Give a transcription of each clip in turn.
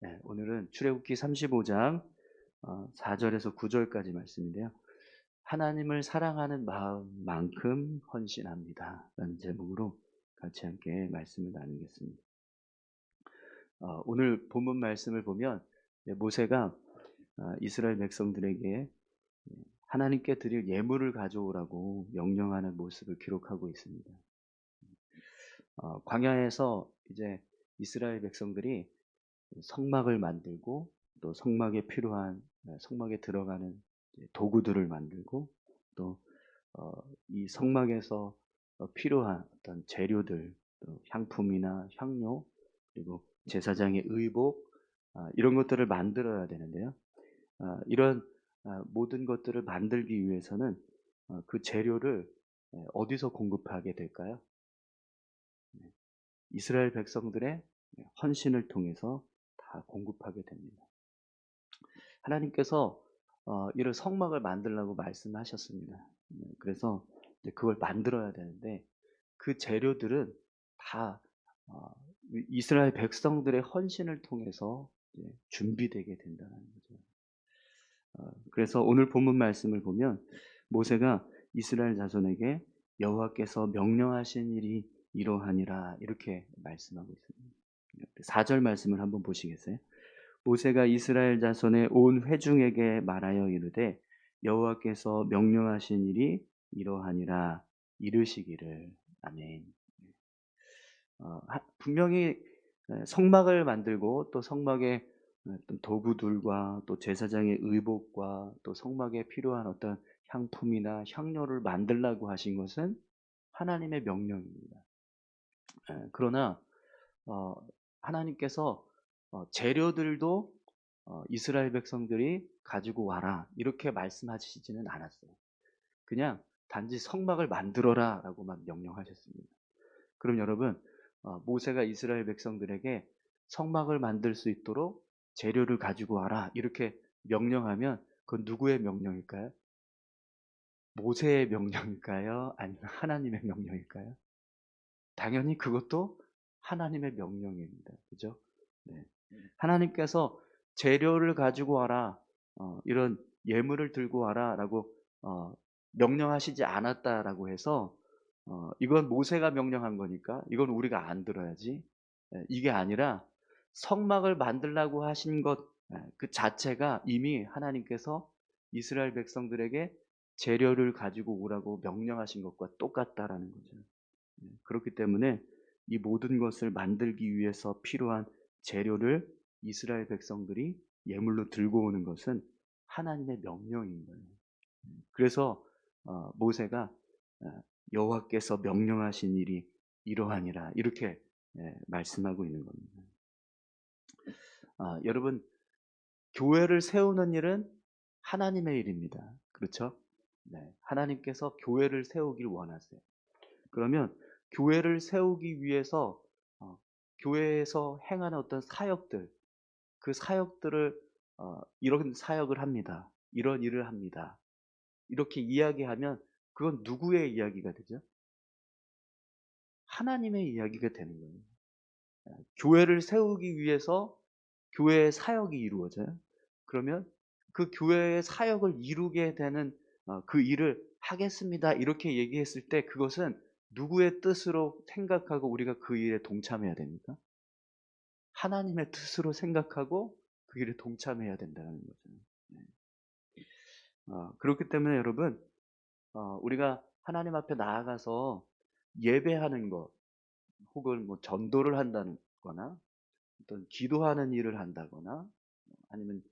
네, 오늘은 출애굽기 35장 4절에서 9절까지 말씀인데요. 하나님을 사랑하는 마음만큼 헌신합니다. 라는 제목으로 같이 함께 말씀을 나누겠습니다. 어, 오늘 본문 말씀을 보면 네, 모세가 어, 이스라엘 백성들에게 하나님께 드릴 예물을 가져오라고 명령하는 모습을 기록하고 있습니다. 어, 광야에서 이제 이스라엘 백성들이 성막을 만들고 또 성막에 필요한 네, 성막에 들어가는 도구들을 만들고 또이 어, 성막에서 어, 필요한 어떤 재료들, 향품이나 향료 그리고 제사장의 의복 아, 이런 것들을 만들어야 되는데요. 아, 이런 아, 모든 것들을 만들기 위해서는 그 재료를 네, 어디서 공급하게 될까요? 네, 이스라엘 백성들의 헌신을 통해서 다 공급하게 됩니다. 하나님께서 어, 이런 성막을 만들라고 말씀하셨습니다. 네, 그래서 그걸 만들어야 되는데 그 재료들은 다 어, 이스라엘 백성들의 헌신을 통해서 준비되게 된다는 거죠. 어, 그래서 오늘 본문 말씀을 보면 모세가 이스라엘 자손에게 여호와께서 명령하신 일이 이러하니라 이렇게 말씀하고 있습니다. 4절 말씀을 한번 보시겠어요? 모세가 이스라엘 자손의 온 회중에게 말하여 이르되 여호와께서 명령하신 일이 이러하니라 이르시기를 아멘. 어, 분명히 성막을 만들고 또 성막의 도구들과 또 제사장의 의복과 또 성막에 필요한 어떤 향품이나 향료를 만들라고 하신 것은 하나님의 명령입니다. 그러나 어, 하나님께서 어, 재료들도 어, 이스라엘 백성들이 가지고 와라 이렇게 말씀하시지는 않았어요. 그냥 단지 성막을 만들어라 라고만 명령하셨습니다. 그럼 여러분 어, 모세가 이스라엘 백성들에게 성막을 만들 수 있도록 재료를 가지고 와라 이렇게 명령하면 그건 누구의 명령일까요? 모세의 명령일까요? 아니면 하나님의 명령일까요? 당연히 그것도 하나님의 명령입니다. 그죠? 네. 하나님께서 재료를 가지고 와라, 어, 이런 예물을 들고 와라라고 어, 명령하시지 않았다라고 해서 어, 이건 모세가 명령한 거니까 이건 우리가 안 들어야지. 예, 이게 아니라 성막을 만들라고 하신 것그 예, 자체가 이미 하나님께서 이스라엘 백성들에게 재료를 가지고 오라고 명령하신 것과 똑같다라는 거죠. 예, 그렇기 때문에 이 모든 것을 만들기 위해서 필요한 재료를 이스라엘 백성들이 예물로 들고 오는 것은 하나님의 명령인 거예요. 그래서 어, 모세가 어, 여호와께서 명령하신 일이 이러하니라 이렇게 예, 말씀하고 있는 겁니다. 아, 여러분 교회를 세우는 일은 하나님의 일입니다. 그렇죠? 네, 하나님께서 교회를 세우길 원하세요. 그러면 교회를 세우기 위해서 교회에서 행하는 어떤 사역들, 그 사역들을 어, 이런 사역을 합니다. 이런 일을 합니다. 이렇게 이야기하면 그건 누구의 이야기가 되죠? 하나님의 이야기가 되는 거예요. 아, 교회를 세우기 위해서 교회의 사역이 이루어져요. 그러면 그 교회의 사역을 이루게 되는 어, 그 일을 하겠습니다. 이렇게 얘기했을 때 그것은 누구의 뜻으로 생각하고 우리가 그 일에 동참해야 됩니까? 하나님의 뜻으로 생각하고 그 일에 동참해야 된다는 거죠. 네. 어, 그렇기 때문에 여러분, 어, 우리가 하나님 앞에 나아가서 예배하는 것, 혹은 뭐 전도를 한다거나, 어떤 기도하는 일을 한다거나, 아니면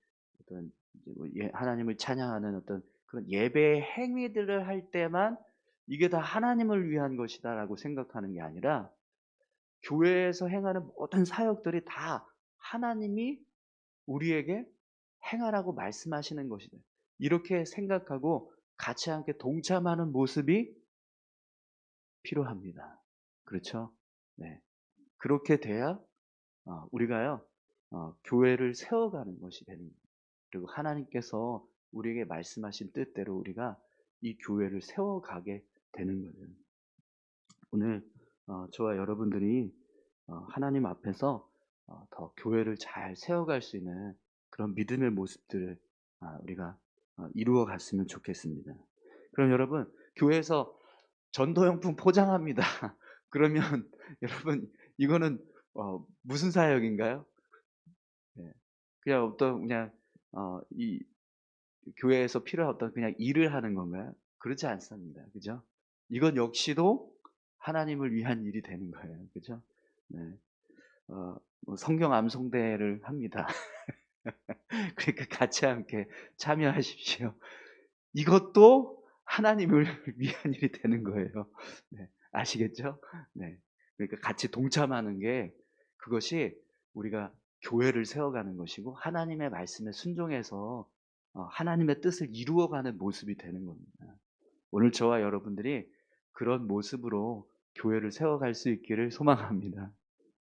어떤 뭐 예, 하나님을 찬양하는 어떤 그런 예배 행위들을 할 때만 이게 다 하나님을 위한 것이다라고 생각하는 게 아니라 교회에서 행하는 모든 사역들이 다 하나님이 우리에게 행하라고 말씀하시는 것이다. 이렇게 생각하고 같이 함께 동참하는 모습이 필요합니다. 그렇죠? 네. 그렇게 돼야 어, 우리가요 어, 교회를 세워가는 것이 되는. 그리고 하나님께서 우리에게 말씀하신 뜻대로 우리가 이 교회를 세워가게 되는 거예요. 오늘 어, 저와 여러분들이 어, 하나님 앞에서 어, 더 교회를 잘 세워갈 수 있는 그런 믿음의 모습들을 아, 우리가 어, 이루어 갔으면 좋겠습니다. 그럼 여러분 교회에서 전도용품 포장합니다. 그러면 여러분 이거는 어, 무슨 사역인가요? 네. 그냥 어떤 그냥 어, 이 교회에서 필요한 어떤 그냥 일을 하는 건가요? 그렇지 않습니다. 그죠? 이건 역시도 하나님을 위한 일이 되는 거예요. 그죠? 네. 어, 뭐 성경 암송대를 합니다. 그러니까 같이 함께 참여하십시오. 이것도 하나님을 위한 일이 되는 거예요. 네. 아시겠죠? 네. 그러니까 같이 동참하는 게 그것이 우리가 교회를 세워가는 것이고 하나님의 말씀에 순종해서 어, 하나님의 뜻을 이루어가는 모습이 되는 겁니다. 오늘 저와 여러분들이 그런 모습으로 교회를 세워갈 수 있기를 소망합니다.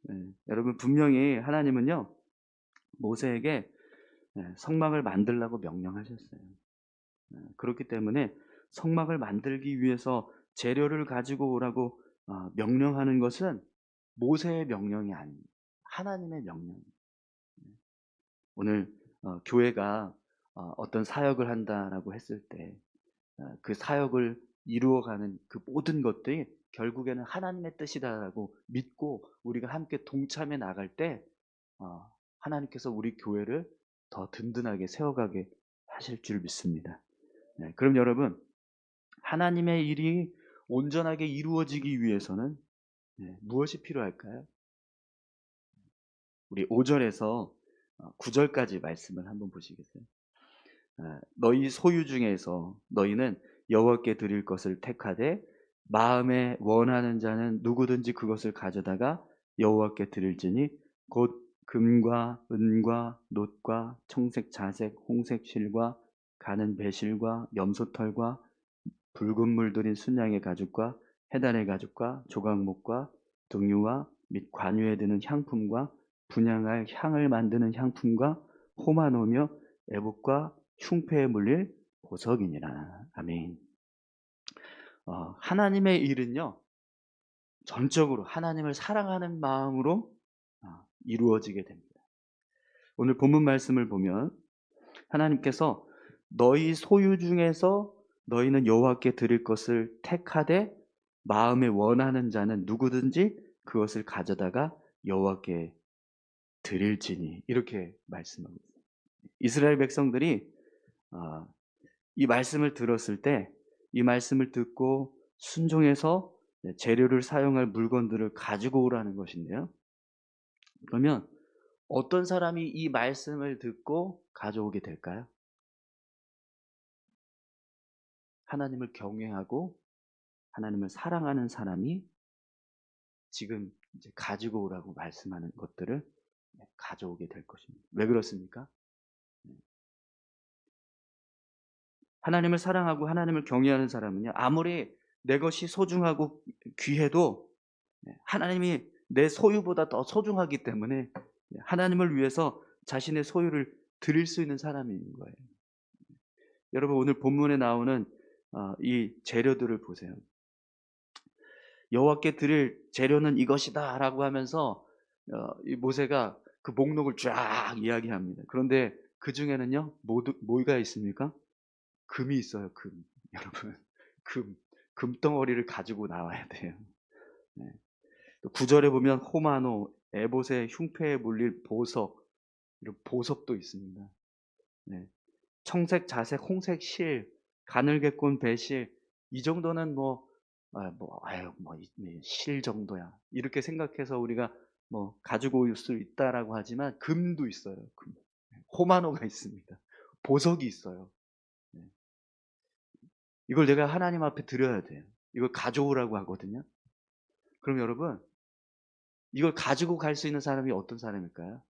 네. 여러분 분명히 하나님은요 모세에게 네, 성막을 만들라고 명령하셨어요. 네, 그렇기 때문에 성막을 만들기 위해서 재료를 가지고 오라고 어, 명령하는 것은 모세의 명령이 아닙니다. 하나님의 명령입니다. 오늘 어, 교회가 어, 어떤 사역을 한다라고 했을 때 그 사역을 이루어가는 그 모든 것들이 결국에는 하나님의 뜻이다라고 믿고 우리가 함께 동참해 나갈 때 하나님께서 우리 교회를 더 든든하게 세워가게 하실 줄 믿습니다. 네, 그럼 여러분 하나님의 일이 온전하게 이루어지기 위해서는 네, 무엇이 필요할까요? 우리 5절에서 9절까지 말씀을 한번 보시겠어요? 아, 너희 소유 중에서 너희는 여호와께 드릴 것을 택하되 마음에 원하는 자는 누구든지 그것을 가져다가 여호와께 드릴지니 곧 금과 은과 놋과 청색 자색 홍색 실과 가는 배실과 염소털과 붉은 물 들인 순양의 가죽과 해달의 가죽과 조각목과 등유와 및 관유에 드는 향품과 분양할 향을 만드는 향품과 호마노며 애복과 흉패에 물릴 보석이니라. 아멘. 어, 하나님의 일은요, 전적으로 하나님을 사랑하는 마음으로 어, 이루어지게 됩니다. 오늘 본문 말씀을 보면 하나님께서 너희 소유 중에서 너희는 여호와께 드릴 것을 택하되 마음에 원하는 자는 누구든지 그것을 가져다가 여호와께 드릴지니 이렇게 말씀하고 있습니다. 이스라엘 백성들이 아, 이 말씀을 들었을 때 이 말씀을 듣고 순종해서 재료를 사용할 물건들을 가지고 오라는 것인데요. 그러면 어떤 사람이 이 말씀을 듣고 가져오게 될까요? 하나님을 경외하고 하나님을 사랑하는 사람이 지금 이제 가지고 오라고 말씀하는 것들을 가져오게 될 것입니다. 왜 그렇습니까? 하나님을 사랑하고 하나님을 경외하는 사람은요, 아무리 내 것이 소중하고 귀해도 하나님이 내 소유보다 더 소중하기 때문에 하나님을 위해서 자신의 소유를 드릴 수 있는 사람인 거예요. 여러분 오늘 본문에 나오는 어, 이 재료들을 보세요. 여호와께 드릴 재료는 이것이다라고 하면서 어, 이 모세가 그 목록을 쫙 이야기합니다. 그런데 그 중에는요, 모두, 뭐가 있습니까? 금이 있어요, 금. 여러분. 금. 금덩어리를 가지고 나와야 돼요. 네. 구절에 보면 호마노, 에봇의 흉패에 물릴 보석, 이런 보석도 있습니다. 네. 청색, 자색, 홍색 실, 가늘게 꼰 배실, 이 정도는 뭐, 아, 뭐, 아유, 뭐, 실 정도야. 이렇게 생각해서 우리가 뭐 가지고 올 수 있다라고 하지만 금도 있어요. 금. 호마노가 있습니다. 보석이 있어요. 네. 이걸 내가 하나님 앞에 드려야 돼요. 이걸 가져오라고 하거든요. 그럼 여러분, 이걸 가지고 갈 수 있는 사람이 어떤 사람일까요?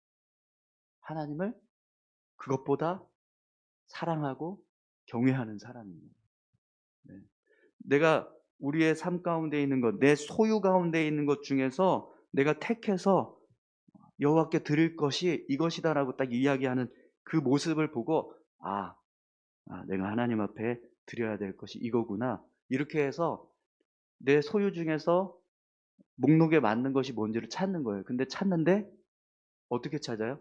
하나님을 그것보다 사랑하고 경외하는 사람입니다. 네. 내가 우리의 삶 가운데 있는 것, 내 소유 가운데 있는 것 중에서 내가 택해서 여호와께 드릴 것이 이것이다라고 딱 이야기하는 그 모습을 보고 아, 아, 내가 하나님 앞에 드려야 될 것이 이거구나 이렇게 해서 내 소유 중에서 목록에 맞는 것이 뭔지를 찾는 거예요. 근데 찾는데 어떻게 찾아요?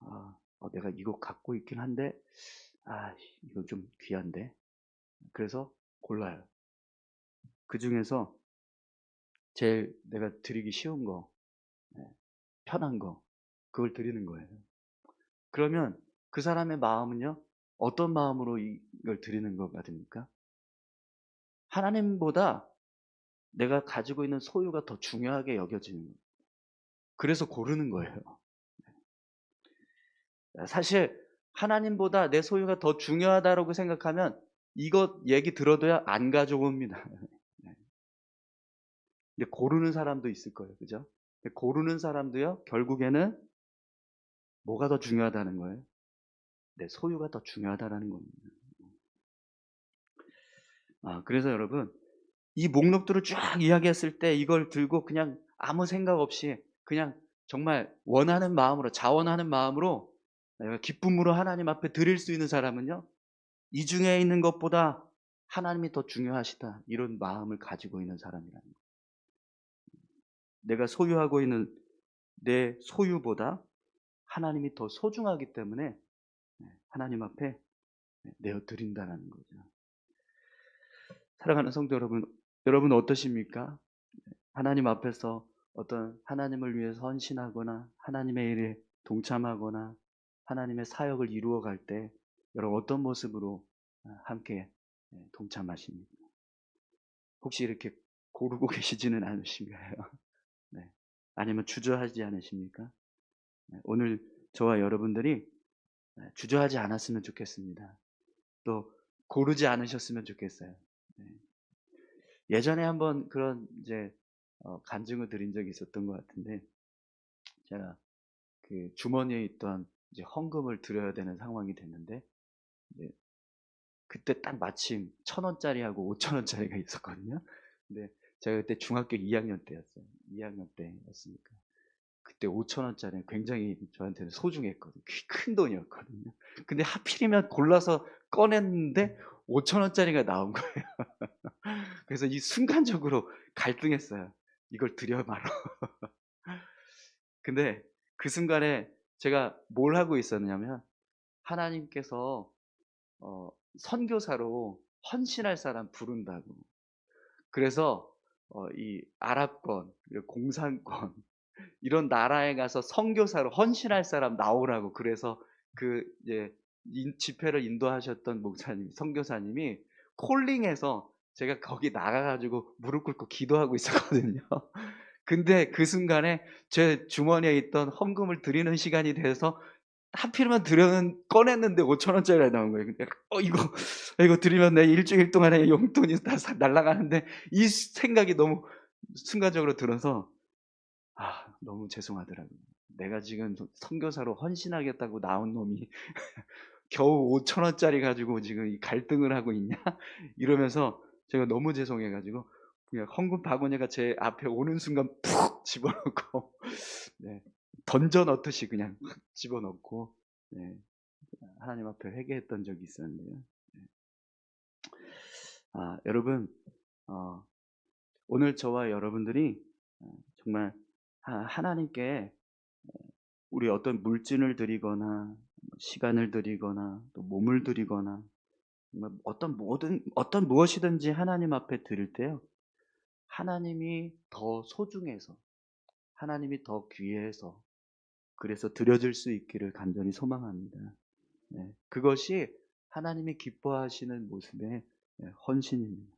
아, 어, 내가 이거 갖고 있긴 한데, 아, 이거 좀 귀한데. 그래서 골라요. 그 중에서 제일 내가 드리기 쉬운 거, 예, 편한 거, 그걸 드리는 거예요. 그러면 그 사람의 마음은요, 어떤 마음으로 이걸 드리는 것 같습니까? 하나님보다 내가 가지고 있는 소유가 더 중요하게 여겨지는 거예요. 그래서 고르는 거예요. 사실 하나님보다 내 소유가 더 중요하다고 생각하면 이것 얘기 들어도야 안 가져옵니다. 근데 고르는 사람도 있을 거예요. 그죠? 고르는 사람도요, 결국에는 뭐가 더 중요하다는 거예요? 내 소유가 더 중요하다는 겁니다. 아, 그래서 여러분, 이 목록들을 쫙 이야기했을 때 이걸 들고 그냥 아무 생각 없이 그냥 정말 원하는 마음으로, 자원하는 마음으로 기쁨으로 하나님 앞에 드릴 수 있는 사람은요, 이 중에 있는 것보다 하나님이 더 중요하시다. 이런 마음을 가지고 있는 사람이라는 거예요. 내가 소유하고 있는 내 소유보다 하나님이 더 소중하기 때문에 하나님 앞에 내어 드린다는 거죠. 사랑하는 성도 여러분, 여러분 어떠십니까? 하나님 앞에서 어떤 하나님을 위해서 헌신하거나 하나님의 일에 동참하거나 하나님의 사역을 이루어 갈 때 여러분 어떤 모습으로 함께 동참하십니까? 혹시 이렇게 고르고 계시지는 않으신가요? 네. 아니면 주저하지 않으십니까? 네. 오늘 저와 여러분들이 주저하지 않았으면 좋겠습니다. 또 고르지 않으셨으면 좋겠어요. 네. 예전에 한번 그런 이제 어, 간증을 드린 적이 있었던 것 같은데 제가 그 주머니에 있던 이제 헌금을 드려야 되는 상황이 됐는데 그때 딱 마침 천 원짜리하고 오천 원짜리가 있었거든요. 근데 제가 그때 중학교 2학년 때였어요. 2학년 때였으니까. 그때 5천 원짜리 굉장히 저한테는 소중했거든요. 큰 돈이었거든요. 근데 하필이면 골라서 꺼냈는데 5천 원짜리가 나온 거예요. 그래서 이 순간적으로 갈등했어요. 이걸 드려 말어. 근데 그 순간에 제가 뭘 하고 있었냐면 하나님께서 어, 선교사로 헌신할 사람 부른다고. 그래서 어, 이 아랍권, 공산권 이런 나라에 가서 선교사로 헌신할 사람 나오라고 그래서 그 이제 인, 집회를 인도하셨던 목사님, 선교사님이 콜링해서 제가 거기 나가가지고 무릎 꿇고 기도하고 있었거든요. 근데 그 순간에 제 주머니에 있던 헌금을 드리는 시간이 돼서 하필이면 드려는 꺼냈는데 5천 원짜리가 나온 거예요. 근데 어 이거 이거 드리면 내 일주일 동안에 용돈이 다 날라가는데 이 생각이 너무 순간적으로 들어서 아 너무 죄송하더라고요. 내가 지금 선교사로 헌신하겠다고 나온 놈이 겨우 5천 원짜리 가지고 지금 이 갈등을 하고 있냐 이러면서 제가 너무 죄송해가지고 그냥 헌금 바구니가 제 앞에 오는 순간 푹 집어넣고 네, 던져 넣듯이 그냥 확 집어넣고 네, 하나님 앞에 회개했던 적이 있었는데요. 네. 아, 여러분 어, 오늘 저와 여러분들이 어, 정말 하나님께 우리 어떤 물질을 드리거나 시간을 드리거나 또 몸을 드리거나 어떤 모든 어떤 무엇이든지 하나님 앞에 드릴 때요. 하나님이 더 소중해서 하나님이 더 귀해서 그래서 드려질 수 있기를 간절히 소망합니다. 네, 그것이 하나님이 기뻐하시는 모습의 네, 헌신입니다.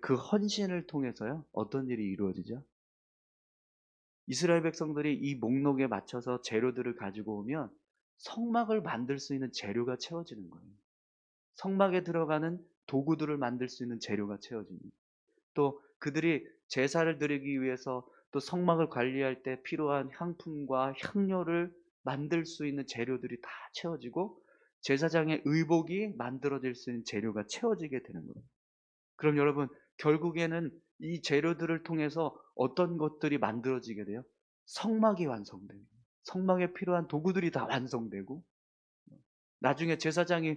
그 헌신을 통해서요 어떤 일이 이루어지죠? 이스라엘 백성들이 이 목록에 맞춰서 재료들을 가지고 오면 성막을 만들 수 있는 재료가 채워지는 거예요. 성막에 들어가는 도구들을 만들 수 있는 재료가 채워집니다. 또 그들이 제사를 드리기 위해서 또 성막을 관리할 때 필요한 향품과 향료를 만들 수 있는 재료들이 다 채워지고 제사장의 의복이 만들어질 수 있는 재료가 채워지게 되는 거예요. 그럼 여러분 결국에는 이 재료들을 통해서 어떤 것들이 만들어지게 돼요? 성막이 완성돼요. 성막에 필요한 도구들이 다 완성되고 나중에 제사장이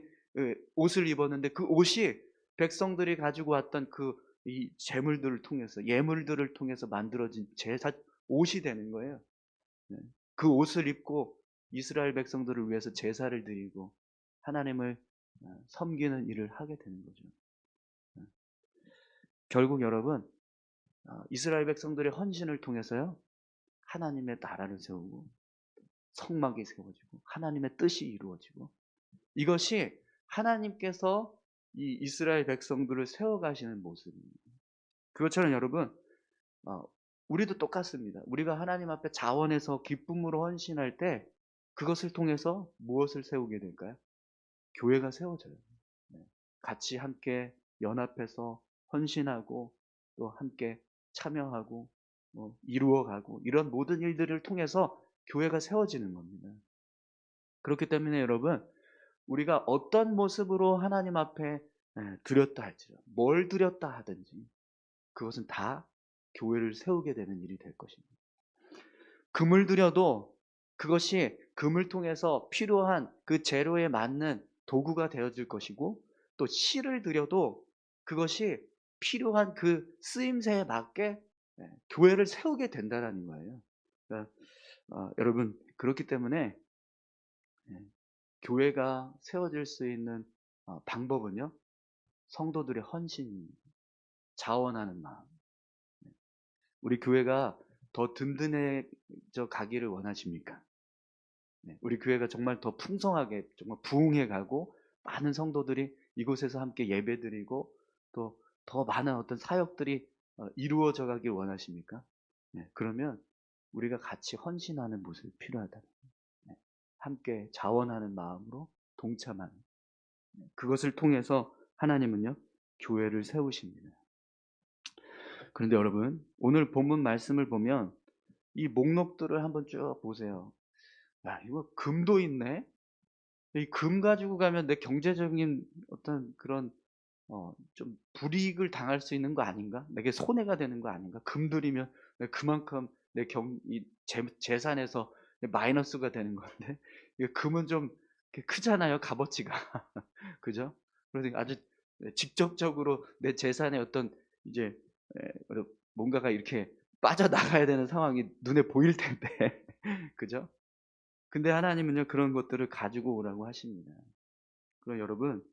옷을 입었는데 그 옷이 백성들이 가지고 왔던 그 이 재물들을 통해서 예물들을 통해서 만들어진 제사 옷이 되는 거예요. 네. 그 옷을 입고 이스라엘 백성들을 위해서 제사를 드리고 하나님을 어, 섬기는 일을 하게 되는 거죠. 어. 결국 여러분 어, 이스라엘 백성들의 헌신을 통해서요 하나님의 나라를 세우고 성막이 세워지고 하나님의 뜻이 이루어지고 이것이 하나님께서 이 이스라엘 백성들을 세워가시는 모습입니다. 그것처럼 여러분 어, 우리도 똑같습니다. 우리가 하나님 앞에 자원해서 기쁨으로 헌신할 때 그것을 통해서 무엇을 세우게 될까요? 교회가 세워져요. 네. 같이 함께 연합해서 헌신하고 또 함께 참여하고 뭐 이루어가고 이런 모든 일들을 통해서 교회가 세워지는 겁니다. 그렇기 때문에 여러분 우리가 어떤 모습으로 하나님 앞에 예, 드렸다 할지라 뭘 드렸다 하든지 그것은 다 교회를 세우게 되는 일이 될 것입니다. 금을 들여도 그것이 금을 통해서 필요한 그 재료에 맞는 도구가 되어질 것이고 또 실을 들여도 그것이 필요한 그 쓰임새에 맞게 예, 교회를 세우게 된다라는 거예요. 그러니까, 어, 여러분 그렇기 때문에 예, 교회가 세워질 수 있는 어, 방법은요 성도들의 헌신, 자원하는 마음. 네. 우리 교회가 더 든든해져 가기를 원하십니까? 네, 우리 교회가 정말 더 풍성하게 정말 부흥해 가고 많은 성도들이 이곳에서 함께 예배드리고 또 더 많은 어떤 사역들이 어, 이루어져 가길 원하십니까? 네, 그러면 우리가 같이 헌신하는 모습이 필요하다. 네, 함께 자원하는 마음으로 동참하는 네, 그것을 통해서 하나님은요 교회를 세우십니다. 그런데 여러분 오늘 본문 말씀을 보면 이 목록들을 한번 쭉 보세요. 야 이거 금도 있네. 이 금 가지고 가면 내 경제적인 어떤 그런 어, 좀 불이익을 당할 수 있는 거 아닌가? 내게 손해가 되는 거 아닌가? 금 들이면 그만큼 내 경, 이 재, 재산에서 마이너스가 되는 건데, 이 금은 좀 크잖아요, 값어치가. 그죠? 그래서 아주 직접적으로 내 재산의 어떤 이제 뭔가가 이렇게 빠져나가야 되는 상황이 눈에 보일 텐데. 그죠? 근데 하나님은요, 그런 것들을 가지고 오라고 하십니다. 그럼 여러분,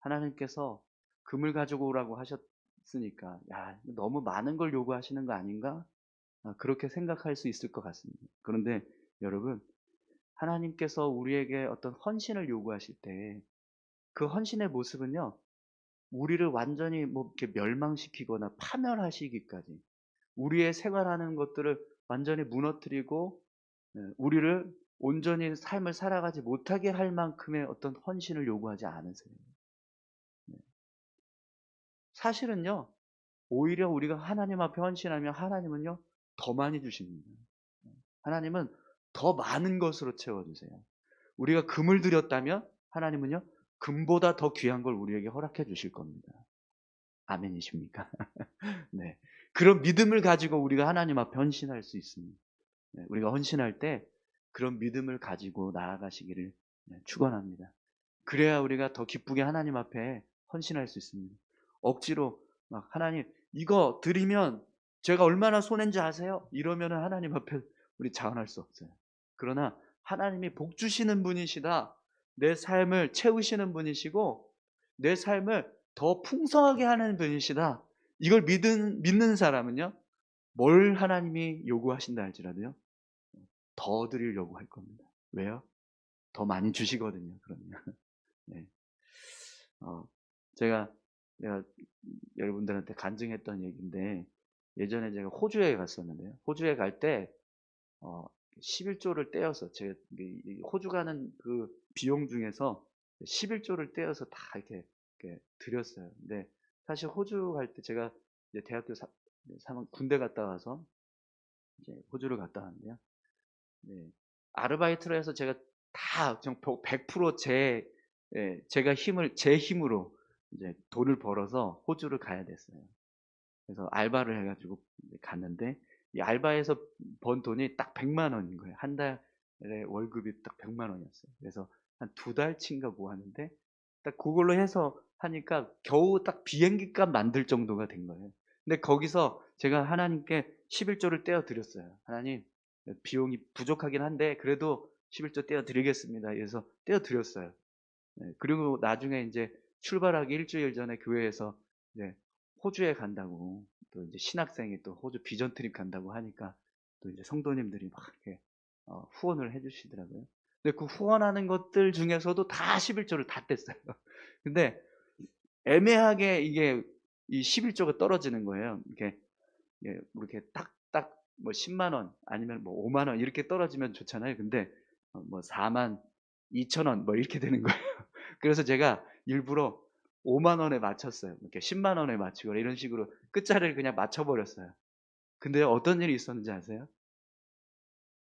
하나님께서 금을 가지고 오라고 하셨으니까, 야, 너무 많은 걸 요구하시는 거 아닌가? 아, 그렇게 생각할 수 있을 것 같습니다. 그런데 여러분, 하나님께서 우리에게 어떤 헌신을 요구하실 때, 그 헌신의 모습은요, 우리를 완전히 뭐 이렇게 멸망시키거나 파멸하시기까지, 우리의 생활하는 것들을 완전히 무너뜨리고, 예, 우리를 온전히 삶을 살아가지 못하게 할 만큼의 어떤 헌신을 요구하지 않으세요. 네. 사실은요, 오히려 우리가 하나님 앞에 헌신하면 하나님은요, 더 많이 주십니다. 하나님은 더 많은 것으로 채워주세요. 우리가 금을 드렸다면 하나님은요, 금보다 더 귀한 걸 우리에게 허락해 주실 겁니다. 아멘이십니까? 네. 그런 믿음을 가지고 우리가 하나님 앞에 헌신할 수 있습니다. 네. 우리가 헌신할 때 그런 믿음을 가지고 나아가시기를 네, 축원합니다. 그래야 우리가 더 기쁘게 하나님 앞에 헌신할 수 있습니다. 억지로 막 하나님 이거 드리면 제가 얼마나 손해인지 아세요? 이러면 하나님 앞에 우리 자원할 수 없어요. 그러나 하나님이 복 주시는 분이시다. 내 삶을 채우시는 분이시고 내 삶을 더 풍성하게 하는 분이시다. 이걸 믿은, 믿는 사람은요. 뭘 하나님이 요구하신다 할지라도요. 더 드리려고 할 겁니다. 왜요? 더 많이 주시거든요. 그러면. 네. 어, 제가, 제가 여러분들한테 간증했던 얘기인데 예전에 제가 호주에 갔었는데요. 호주에 갈 때, 어, 11조를 떼어서, 제가 호주 가는 그 비용 중에서 11조를 떼어서 다 이렇게, 이렇게 드렸어요. 근데 사실 호주 갈 때 제가 이제 대학교 3학 군대 갔다 와서 이제 호주를 갔다 왔는데요. 네. 아르바이트로 해서 제가 다 100%제 예, 제가 힘을 제 힘으로 이제 돈을 벌어서 호주를 가야 됐어요. 그래서 알바를 해가지고 갔는데 이 알바에서 번 돈이 딱 100만 원인 거예요. 한 달에 월급이 딱 100만 원이었어요. 그래서 한 두 달치인가 뭐 하는데 딱 그걸로 해서 하니까 겨우 딱 비행기 값 만들 정도가 된 거예요. 근데 거기서 제가 하나님께 11조를 떼어 드렸어요. 하나님, 비용이 부족하긴 한데 그래도 11조 떼어 드리겠습니다. 그래서 떼어 드렸어요. 네, 그리고 나중에 이제 출발하기 일주일 전에 교회에서 이제 호주에 간다고 또 이제 신학생이 또 호주 비전 트립 간다고 하니까 또 이제 성도님들이 막 이렇게 어, 후원을 해주시더라고요. 근데 그 후원하는 것들 중에서도 다 11조를 다 뗐어요. 근데 애매하게 이게 이 11조가 떨어지는 거예요. 이렇게 예, 뭐 이렇게 딱딱 뭐 10만 원 아니면 뭐 5만 원 이렇게 떨어지면 좋잖아요. 근데 어, 뭐 4만 2천 원 뭐 이렇게 되는 거예요. 그래서 제가 일부러 5만 원에 맞췄어요. 이렇게 10만 원에 맞추고 이런 식으로 끝자리를 그냥 맞춰버렸어요. 근데 어떤 일이 있었는지 아세요?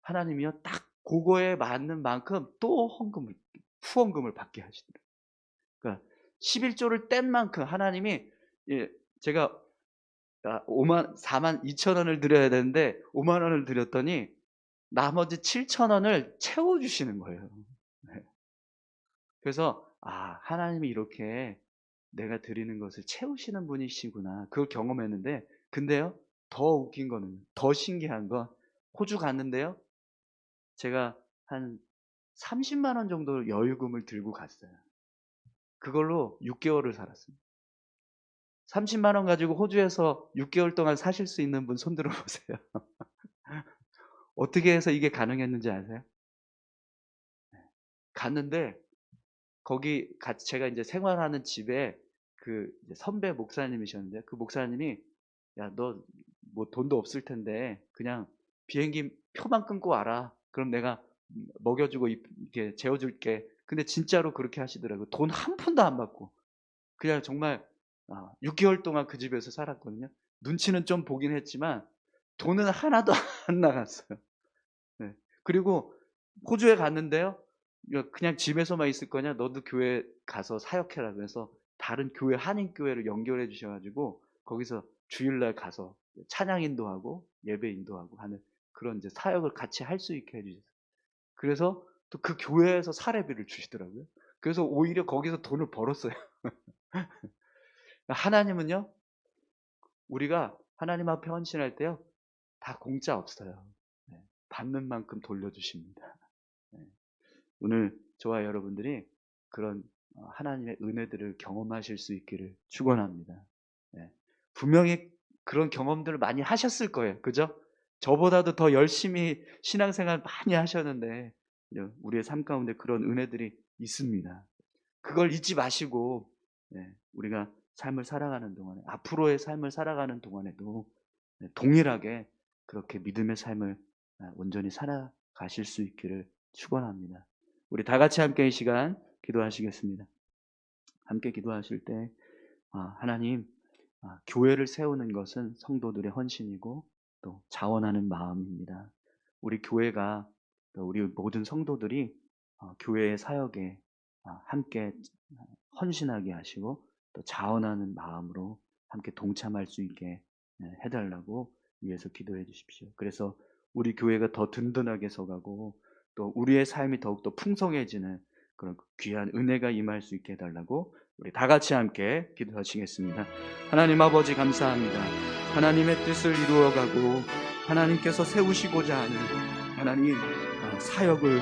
하나님이요 딱 그거에 맞는 만큼 또 헌금을 후원금을 받게 하시더라고요. 그러니까 11조를 뗀 만큼 하나님이 예, 제가 5만 4만 2천 원을 드려야 되는데 5만 원을 드렸더니 나머지 7천 원을 채워 주시는 거예요. 네. 그래서 아, 하나님이 이렇게 내가 드리는 것을 채우시는 분이시구나. 그걸 경험했는데 근데요. 더 웃긴 거는 더 신기한 건 호주 갔는데요. 제가 한 30만 원 정도 여유금을 들고 갔어요. 그걸로 6개월을 살았습니다. 30만 원 가지고 호주에서 6개월 동안 사실 수 있는 분 손들어 보세요. 어떻게 해서 이게 가능했는지 아세요? 갔는데 거기 같이 제가 이제 생활하는 집에 그 선배 목사님이셨는데 그 목사님이 야 너 뭐 돈도 없을 텐데 그냥 비행기 표만 끊고 와라. 그럼 내가 먹여주고 이렇게 재워줄게. 근데 진짜로 그렇게 하시더라고요. 돈한 푼도 안 받고 그냥 정말 6개월 동안 그 집에서 살았거든요. 눈치는 좀 보긴 했지만 돈은 하나도 안 나갔어요. 네. 그리고 호주에 갔는데요. 그냥 집에서만 있을 거냐? 너도 교회 가서 사역해라. 그래서 다른 교회 한인 교회를 연결해 주셔가지고 거기서 주일날 가서 찬양 인도하고 예배 인도하고 하는 그런 이제 사역을 같이 할 수 있게 해주셨어요. 그래서 또 그 교회에서 사례비를 주시더라고요. 그래서 오히려 거기서 돈을 벌었어요. 하나님은요, 우리가 하나님 앞에 헌신할 때요, 다 공짜 없어요. 네, 받는 만큼 돌려주십니다. 네, 오늘 저와 여러분들이 그런 어, 하나님의 은혜들을 경험하실 수 있기를 축원합니다. 네, 분명히 그런 경험들을 많이 하셨을 거예요. 그죠? 저보다도 더 열심히 신앙생활 많이 하셨는데 우리의 삶 가운데 그런 은혜들이 있습니다. 그걸 잊지 마시고 네, 우리가 삶을 살아가는 동안에 앞으로의 삶을 살아가는 동안에도 네, 동일하게 그렇게 믿음의 삶을 아, 온전히 살아가실 수 있기를 축원합니다. 우리 다 같이 함께 이 시간 기도하시겠습니다. 함께 기도하실 때 아, 하나님 아, 교회를 세우는 것은 성도들의 헌신이고 또 자원하는 마음입니다. 우리 교회가 우리 모든 성도들이 어, 교회의 사역에 함께 헌신하게 하시고 또 자원하는 마음으로 함께 동참할 수 있게 네, 해달라고 위해서 기도해 주십시오. 그래서 우리 교회가 더 든든하게 서가고 또 우리의 삶이 더욱더 풍성해지는 그런 귀한 은혜가 임할 수 있게 해달라고 우리 다 같이 함께 기도하시겠습니다. 하나님 아버지 감사합니다. 하나님의 뜻을 이루어가고 하나님께서 세우시고자 하는 하나님 어, 사역을